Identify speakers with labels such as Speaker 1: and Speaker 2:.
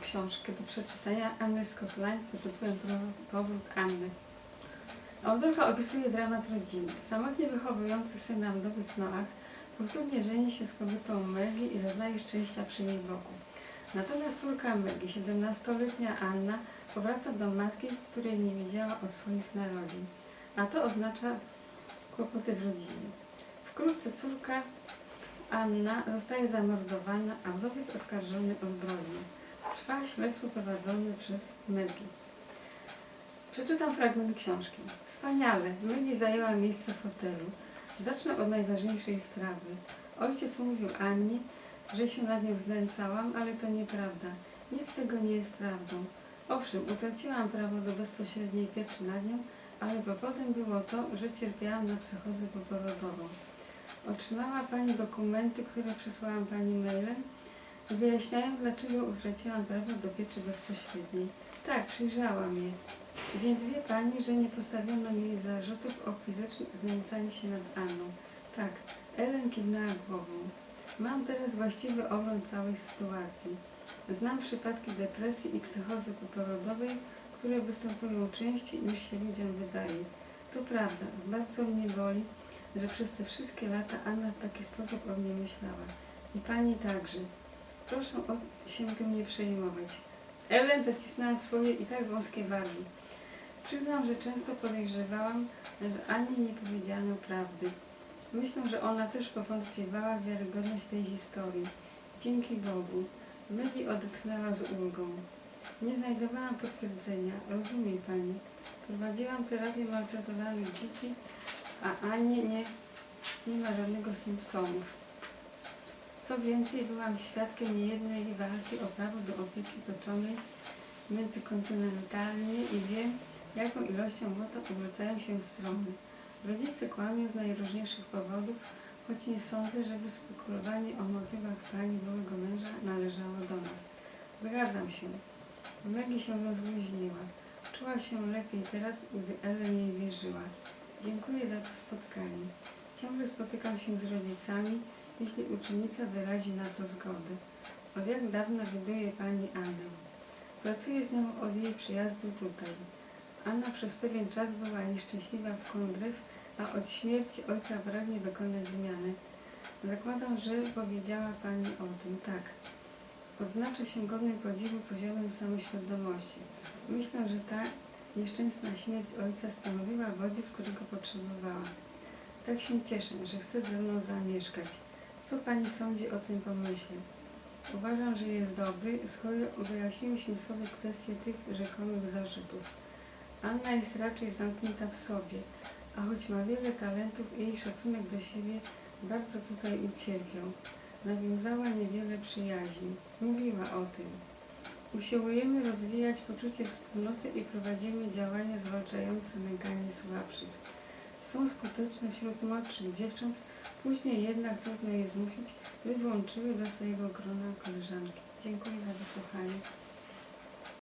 Speaker 1: książkę do przeczytania Anny Scotland pod tytułem Powrót Anny. Autorka opisuje dramat rodziny. Samotnie wychowujący syna wdowiec Noach powtórnie żeni się z kobietą Melgi i zaznaje szczęścia przy jej boku. Natomiast córka Melgi, 17-letnia Anna, powraca do matki, której nie widziała od swoich narodzin. A to oznacza kłopoty w rodzinie. Wkrótce córka Anna zostaje zamordowana, a wdowiec oskarżony o zbrodnię. Trwa śledztwo prowadzone przez Melgi. Przeczytam fragment książki. Wspaniale. Melgi zajęła miejsce w hotelu. Zacznę od najważniejszej sprawy. Ojciec mówił Annie, że się nad nią znęcałam, ale to nieprawda. Nic z tego nie jest prawdą. Owszem, utraciłam prawo do bezpośredniej pieczy nad nią, ale powodem było to, że cierpiałam na psychozę poporodową. Otrzymała Pani dokumenty, które przysłałam Pani mailem wyjaśniają, dlaczego utraciłam prawo do pieczy bezpośredniej. Tak, przyjrzałam je. Więc wie Pani, że nie postawiono mi zarzutów o fizyczne znęcanie się nad Anną. Tak, Ellen kiwnęła głową. Mam teraz właściwy ogląd całej sytuacji. Znam przypadki depresji i psychozy poporodowej, które występują częściej niż się ludziom wydaje. To prawda, bardzo mnie boli, że przez te wszystkie lata Anna w taki sposób o mnie myślała. I pani także. Proszę o się tym nie przejmować. Ellen zacisnęła swoje i tak wąskie wargi. Przyznam, że często podejrzewałam, że Annie nie powiedziano prawdy. Myślę, że ona też powątpiewała wiarygodność tej historii. Dzięki Bogu. Myli odetchnęła z ulgą. Nie znajdowałam potwierdzenia. Rozumie pani. Prowadziłam terapię maltretowanych dzieci, a Annie nie, nie ma żadnego symptomów. Co więcej, byłam świadkiem niejednej walki o prawo do opieki toczonej międzykontynentalnie i wiem, jaką ilością młota obracają się strony. Rodzice kłamią z najróżniejszych powodów, choć nie sądzę, żeby spekulowanie o motywach pani byłego męża należało do nas. Zgadzam się. Maggie się rozluźniła. Czuła się lepiej teraz, gdy Ellen jej wierzyła. Dziękuję za to spotkanie. Ciągle spotykam się z rodzicami, jeśli uczennica wyrazi na to zgodę. Od jak dawna widuje pani Annę? Pracuję z nią od jej przyjazdu tutaj. Anna przez pewien czas była nieszczęśliwa w Kongryw, a od śmierci ojca pragnie dokonać zmiany. Zakładam, że powiedziała Pani o tym. Tak. Odznacza się godnym podziwu poziomem samoświadomości. Myślę, że ta nieszczęsna śmierć ojca stanowiła bodziec, którego potrzebowała. Tak się cieszę, że chce ze mną zamieszkać. Co Pani sądzi o tym pomyśle? Uważam, że jest dobry, skoro wyjaśniłyśmy sobie kwestię tych rzekomych zarzutów. Anna jest raczej zamknięta w sobie, a choć ma wiele talentów jej szacunek do siebie bardzo tutaj ucierpiał. Nawiązała niewiele przyjaźni. Mówiła o tym. Usiłujemy rozwijać poczucie wspólnoty i prowadzimy działania zwalczające nękanie słabszych. Są skuteczne wśród młodszych dziewcząt, później jednak trudno je zmusić, by włączyły do swojego grona koleżanki. Dziękuję za wysłuchanie.